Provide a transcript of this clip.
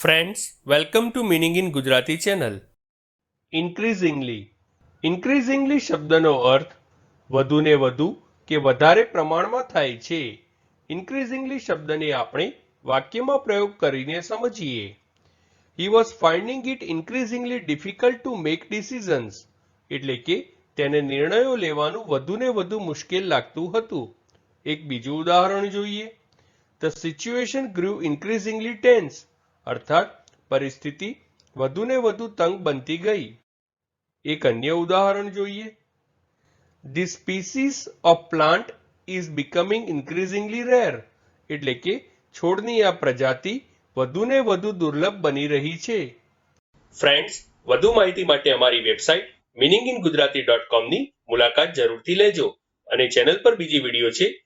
Friends welcome to meaning in Gujarati channel increasingly increasingly શબ્દનો અર્થ વધુને વધુ કે વધારે પ્રમાણમાં થાય છે. ઇન્ક્રીઝિંગલી શબ્દને આપણે વાક્યમાં પ્રયોગ કરીને સમજીએ. He was finding it increasingly difficult to make decisions એટલે કે તેને નિર્ણયો લેવાનું વધુને વધુ મુશ્કેલ લાગતું હતું. એક બીજું ઉદાહરણ જોઈએ. The situation grew increasingly tense અર્થાત, પરિસ્થિતિ વધુને વધુ તંગ બનતી ગઈ. એક અન્ય ઉદાહરણ જોઈએ. The species of plant is becoming increasingly rare એટલે કે છોડની આ પ્રજાતિ વધુને વધુ દુર્લભ બની રહી છે. ફ્રેન્ડ્સ વધુ માહિતી માટે અમારી website meaning in Gujarati dot કોમની મુલાકાત જરૂરથી લેજો અને ચેનલ પર બીજી વીડિયો છે